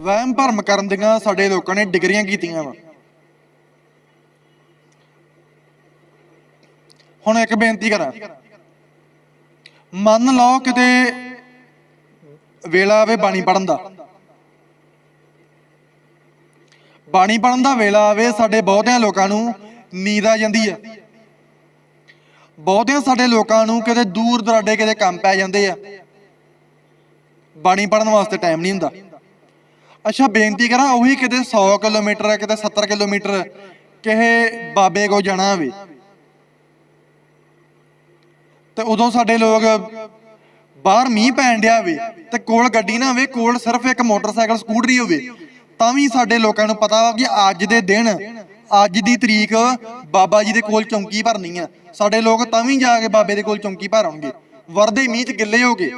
ਵਹਿਮ ਭਰਮ ਕਰਨ ਦੀਆਂ ਸਾਡੇ ਲੋਕਾਂ ਨੇ ਡਿਗਰੀਆਂ ਕੀਤੀਆਂ ਵਾ। ਹੁਣ ਇੱਕ ਬੇਨਤੀ ਕਰਾਂ। ਮੰਨ ਲਓ ਕਿਤੇ ਵੇਲਾ ਆਵੇ ਬਾਣੀ ਪੜਨ ਦਾ। ਬਾਣੀ ਪੜਨ ਦਾ ਵੇਲਾ ਆਵੇ ਸਾਡੇ ਬਹੁਤਿਆਂ ਲੋਕਾਂ ਨੂੰ ਨੀਂਦ ਆ ਜਾਂਦੀ ਆ। ਬਹੁਤਿਆਂ ਸਾਡੇ ਲੋਕਾਂ ਨੂੰ ਕਿਤੇ ਦੂਰ ਦਰਾਡੇ ਕਿਤੇ ਕੰਮ ਪੈ ਜਾਂਦੇ ਆ। ਬਾਣੀ ਪੜਨ ਵਾਸਤੇ ਟਾਈਮ ਨਹੀਂ ਹੁੰਦਾ। ਅੱਛਾ, ਬੇਨਤੀ ਕਰਾਂ, ਉਹੀ ਕਿਤੇ 100 ਕਿਲੋਮੀਟਰ ਕਿਤੇ 70 ਕਿਲੋਮੀਟਰ ਕਿਸੇ ਬਾਬੇ ਕੋ ਜਾਣਾ ਹੋਵੇ। ਤੇ ਉਦੋਂ ਸਾਡੇ ਲੋਕ ਬਾਹਰ ਮੀਂਹ ਪੈਣ ਡਿਆ ਹੋਵੇ ਤੇ ਕੋਲ ਗੱਡੀ ਨਾ ਹੋਵੇ, ਕੋਲ ਸਿਰਫ ਇੱਕ ਮੋਟਰਸਾਈਕਲ, ਸਕੂਟਰੀ ਹੋਵੇ, ਤਾਂ ਵੀ ਸਾਡੇ ਲੋਕਾਂ ਨੂੰ ਪਤਾ ਵਾ ਕਿ ਅੱਜ ਦੇ ਦਿਨ, ਅੱਜ ਦੀ ਤਰੀਕ ਬਾਬਾ ਜੀ ਦੇ ਕੋਲ ਚੌਂਕੀ ਭਰਨੀ ਆ। ਸਾਡੇ ਲੋਕ ਤਾਂ ਵੀ ਜਾ ਕੇ ਬਾਬੇ ਦੇ ਕੋਲ ਚੌਂਕੀ ਭਰ ਆਉਣਗੇ ਵਰਦੇ ਮੀਂਹ ਚ ਗਿੱਲੇ ਹੋ ਗਏ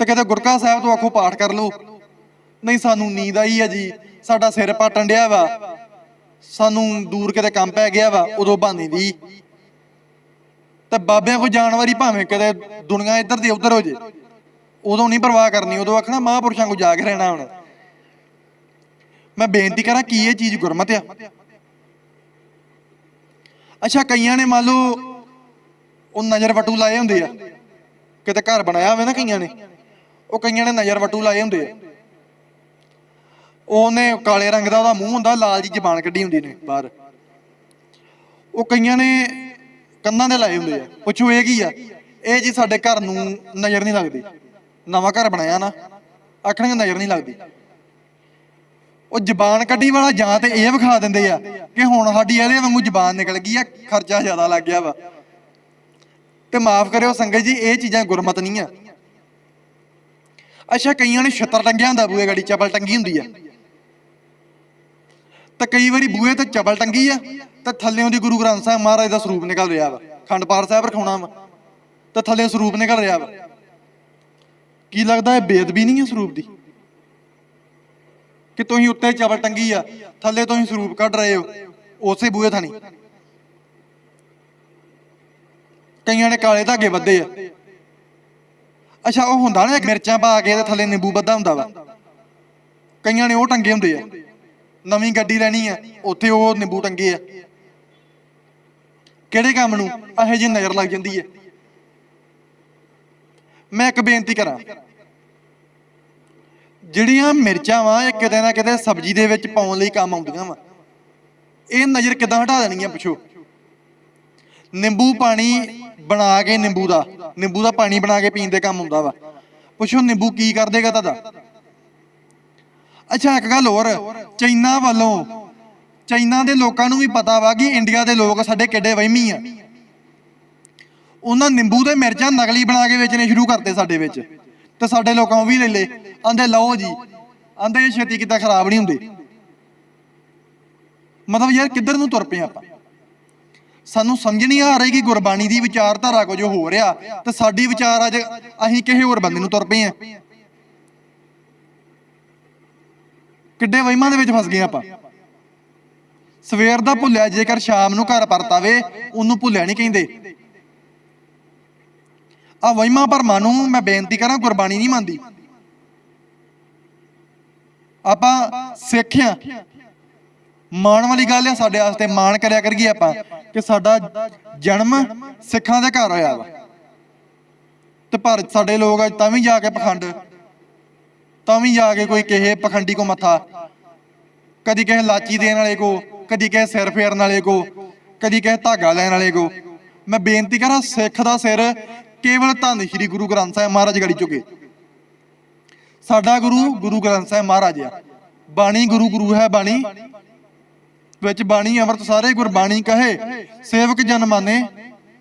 ਤੇ ਕਿਤੇ ਗੁਰਕਾ ਸਾਹਿਬ ਤੋਂ ਆਖੋ ਪਾਠ ਕਰ ਲਓ। ਨਹੀਂ, ਸਾਨੂੰ ਨੀਂਦ ਆਈ ਆ ਜੀ। ਸਾਡਾ ਸਿਰ ਪਾਟਣ ਡਿਆ ਵਾ। ਸਾਨੂੰ ਦੂਰ ਕਿਤੇ ਕੰਮ ਪੈ ਗਿਆ ਵਾ, ਉਦੋਂ ਬਾਨੀ ਦੀ। ਤੇ ਬਾਬਿਆਂ ਕੋ ਜਾਣ ਭਾਵੇਂ ਕਿਤੇ ਦੁਨੀਆ ਇੱਧਰ ਦੀ ਉੱਧਰ ਹੋ ਜੇ। ਉਦੋਂ ਨਹੀਂ ਪਰਵਾਹ ਕਰਨੀ, ਉਦੋਂ ਆਖਣਾ ਮਹਾਂਪੁਰਸ਼ਾਂ ਕੋ ਜਾ ਕੇ ਰਹਿਣਾ ਹੁਣ। ਮੈਂ ਬੇਨਤੀ ਕਰਾਂ ਕੀ ਇਹ ਚੀਜ਼ ਗੁਰਮਤ ਆ। ਅੱਛਾ, ਕਈਆਂ ਨੇ ਮੰਨ ਲਓ ਉਹ ਨਜ਼ਰ ਵਟੂ ਲਾਏ ਹੁੰਦੇ ਆ। ਕਿਤੇ ਘਰ ਬਣਾਇਆ ਹੋਵੇ ਨਾ ਕਈਆਂ ਨੇ। ਉਹ ਕਈਆਂ ਨੇ ਨਜ਼ਰ ਵਟੂ ਲਾਏ ਹੁੰਦੇ ਆ। ਉਹਨੇ ਕਾਲੇ ਰੰਗ ਦਾ ਉਹਦਾ ਮੂੰਹ ਹੁੰਦਾ, ਲਾਲ ਜੀ ਜ਼ਬਾਨ ਕੱਢੀ ਹੁੰਦੀ ਨੇ ਬਾਹਰ। ਉਹ ਕਈਆਂ ਨੇ ਕੰਨਾਂ ਦੇ ਲਾਏ ਹੁੰਦੇ ਆ। ਪੁੱਛੋ ਇਹ ਕੀ ਆ? ਇਹ ਜੀ ਸਾਡੇ ਘਰ ਨੂੰ ਨਜ਼ਰ ਨਹੀਂ ਲੱਗਦੀ। ਨਵਾਂ ਘਰ ਬਣਾਇਆ ਨਾ, ਆਖਣਗੇ ਨਜ਼ਰ ਨਹੀਂ ਲੱਗਦੀ। ਉਹ ਜ਼ਬਾਨ ਕੱਢੀ ਵਾਲਾ ਜਾਂ ਤੇ ਇਹ ਵਿਖਾ ਦਿੰਦੇ ਆ ਕਿ ਹੁਣ ਸਾਡੀ ਇਹਦੇ ਵਾਂਗੂ ਜ਼ਬਾਨ ਨਿਕਲ ਗਈ ਆ, ਖਰਚਾ ਜ਼ਿਆਦਾ ਲੱਗ ਗਿਆ ਵਾ। ਤੇ ਮਾਫ ਕਰਿਓ ਸੰਗਤ ਜੀ, ਇਹ ਚੀਜ਼ਾਂ ਗੁਰਮਤ ਨਹੀਂ ਆ। ਅੱਛਾ, ਕਈਆਂ ਨੇ ਛੱਤਰ ਟੰਗਿਆ ਹੁੰਦਾ ਬੂਏ ਗਾੜੀ ਚਪਲ ਟੰਗੀ ਹੁੰਦੀ ਆ। ਤਾਂ ਕਈ ਵਾਰੀ ਬੂਏ ਤੇ ਚਪਲ ਟੰਗੀ ਆ, ਤਾਂ ਥੱਲੇੋਂ ਦੀ ਗੁਰੂ ਗ੍ਰੰਥ ਸਾਹਿਬ ਮਹਾਰਾਜ ਦਾ ਸਰੂਪ ਨਿਕਲ ਰਿਹਾ ਵਾ। ਖੰਡ ਪਾਠ ਸਾਹਿਬ ਰਖਾਉਣਾ ਵਾ, ਤਾਂ ਥੱਲੇ ਸਰੂਪ ਨਿਕਲ ਰਿਹਾ ਵਾ। ਕੀ ਲੱਗਦਾ ਇਹ ਬੇਦਬੀ ਨਹੀਂ ਹੈ ਸਰੂਪ ਦੀ? ਕਿ ਤੁਸੀਂ ਉੱਤੇ ਚਪਲ ਟੰਗੀ ਆ, ਥੱਲੇ ਤੁਸੀਂ ਸਰੂਪ ਕੱਢ ਰਹੇ ਹੋ, ਉਸੇ ਬੂਹੇ ਥਾਣੀ। ਕਈਆਂ ਨੇ ਕਾਲੇ ਧਾਗੇ ਬੱਧੇ ਆ। ਅੱਛਾ, ਉਹ ਹੁੰਦਾ ਨਾ ਇੱਕ ਮਿਰਚਾਂ ਪਾ ਕੇ ਤੇ ਥੱਲੇ ਨਿੰਬੂ ਬੱਧਾ ਹੁੰਦਾ ਵਾ। ਕਈਆਂ ਨੇ ਉਹ ਟੰਗੇ ਹੁੰਦੇ ਆ। ਨਵੀਂ ਗੱਡੀ ਲੈਣੀ ਆ, ਉੱਥੇ ਉਹ ਨਿੰਬੂ ਟੰਗੇ ਆ। ਕਿਹੜੇ ਕੰਮ ਨੂੰ? ਇਹੋ ਜਿਹੀ ਨਜ਼ਰ ਲੱਗ ਜਾਂਦੀ ਹੈ ਮੈਂ ਇੱਕ ਬੇਨਤੀ ਕਰਾਂ। ਜਿਹੜੀਆਂ ਮਿਰਚਾਂ ਵਾ, ਇਹ ਕਿਤੇ ਨਾ ਕਿਤੇ ਸਬਜ਼ੀ ਦੇ ਵਿੱਚ ਪਾਉਣ ਲਈ ਕੰਮ ਆਉਂਦੀਆਂ ਵਾ। ਇਹ ਨਜ਼ਰ ਕਿਦਾਂ ਹਟਾ ਦੇਣੀ ਆ ਪੁੱਛੋ? ਨਿੰਬੂ ਪਾਣੀ ਬਣਾ ਕੇ ਨਿੰਬੂ ਦਾ ਨਿੰਬੂ ਦਾ ਪਾਣੀ ਬਣਾ ਕੇ ਪੀਣ ਦੇ ਕੰਮ ਹੁੰਦਾ ਵਾ। ਪੁੱਛੋ ਨਿੰਬੂ ਕੀ ਕਰ ਦੇਗਾ ਤੁਹਾਡਾ? ਅੱਛਾ, ਇੱਕ ਗੱਲ ਹੋਰ ਚਾਈਨਾ ਵੱਲੋਂ ਚਾਈਨਾ ਦੇ ਲੋਕਾਂ ਨੂੰ ਵੀ ਪਤਾ ਵਾ ਕਿ ਇੰਡੀਆ ਦੇ ਲੋਕ ਸਾਡੇ ਕਿੱਡੇ ਵਹਿਮੀ ਆ। ਉਹਨਾਂ ਨਿੰਬੂ ਦੇ ਮਿਰਚਾਂ ਨਕਲੀ ਬਣਾ ਕੇ ਵੇਚਣੇ ਸ਼ੁਰੂ ਕਰਤੇ ਸਾਡੇ ਵਿੱਚ। ਤੇ ਸਾਡੇ ਲੋਕਾਂ ਉਹ ਵੀ ਲੈ ਲੇ। ਆਂਦੇ, ਲਓ ਜੀ, ਆਂਦੇ ਛੇਤੀ ਕਿੱਦਾਂ ਖਰਾਬ ਨਹੀਂ ਹੁੰਦੇ। ਮਤਲਬ ਯਾਰ ਕਿੱਧਰ ਨੂੰ ਤੁਰ ਪਏ ਆਪਾਂ? ਸਾਨੂੰ ਸਮਝ ਨਹੀਂ ਆ ਰਹੀ ਕਿ ਗੁਰਬਾਣੀ ਦੀ ਵਿਚਾਰਧਾਰਾ ਕੁਝ ਹੋ ਰਿਹਾ ਤੇ ਸਾਡੀ ਵਿਚਾਰ ਅੱਜ ਅਸੀਂ ਕਿਸੇ ਹੋਰ ਬੰਦੇ ਨੂੰ ਤੁਰ ਪਏ ਆ। ਕਿੱਡੇ ਵਹਿਮਾਂ ਦੇ ਵਿੱਚ ਫਸ ਗਏ ਆਪਾਂ। ਸਵੇਰ ਦਾ ਭੁੱਲਿਆ, ਜੇਕਰ ਸ਼ਾਮ ਨੂੰ ਘਰ ਪਰਤਾਵੇ, ਉਹਨੂੰ ਭੁੱਲਿਆ ਨਹੀਂ ਕਹਿੰਦੇ। ਆ ਵਹਿਮਾਂ ਭਰਮਾਂ ਨੂੰ ਮੈਂ ਬੇਨਤੀ ਕਰਾਂ, ਗੁਰਬਾਣੀ ਨਹੀਂ ਮੰਨਦੀ। ਆਪਾਂ ਸਿੱਖਿਆ ਮਾਣ ਵਾਲੀ ਗੱਲ ਆ, ਸਾਡੇ ਵਾਸਤੇ ਮਾਣ ਕਰਿਆ ਕਰੀਏ ਆਪਾਂ, ਕਿ ਸਾਡਾ ਜਨਮ ਸਿੱਖਾਂ ਦੇ ਘਰ ਹੋਇਆ ਵਾ। ਤੇ ਪਰ ਸਾਡੇ ਲੋਕ ਅੱਜ ਤਾਂ ਵੀ ਜਾ ਕੇ ਪਖੰਡ, ਤਾਂ ਵੀ ਜਾ ਕੇ ਕੋਈ ਕਿਸੇ ਪਖੰਡੀ ਕੋ ਮੱਥਾ, ਕਦੀ ਕਿਸੇ ਲਾਚੀ ਦੇਣ ਵਾਲੇ ਕੋ, ਕਦੀ ਕਿਸੇ ਸਿਰ ਫੇਰਨ ਵਾਲੇ ਕੋ, ਕਦੀ ਕਿਸੇ ਧਾਗਾ ਲੈਣ ਵਾਲੇ ਕੋ। ਮੈਂ ਬੇਨਤੀ ਕਰਾਂ, ਸਿੱਖ ਦਾ ਸਿਰ ਕੇਵਲ ਧੰਨ ਸ਼੍ਰੀ ਗੁਰੂ ਗ੍ਰੰਥ ਸਾਹਿਬ ਮਹਾਰਾਜ ਗੜੀ ਚੁੱਕੇ। ਸਾਡਾ ਗੁਰੂ ਗੁਰੂ ਗ੍ਰੰਥ ਸਾਹਿਬ ਮਹਾਰਾਜ ਆ। ਬਾਣੀ ਗੁਰੂ ਗੁਰੂ ਹੈ ਬਾਣੀ। ਵਿੱਚ ਬਾਣੀ ਅੰਮ੍ਰਿਤ ਸਾਰੇ ਗੁਰਬਾਣੀ ਕਹੇ ਸੇਵਕ ਜਨ ਮਾਨੇ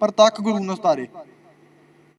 ਪਰ ਤੱਕ ਗੁਰੂ ਨ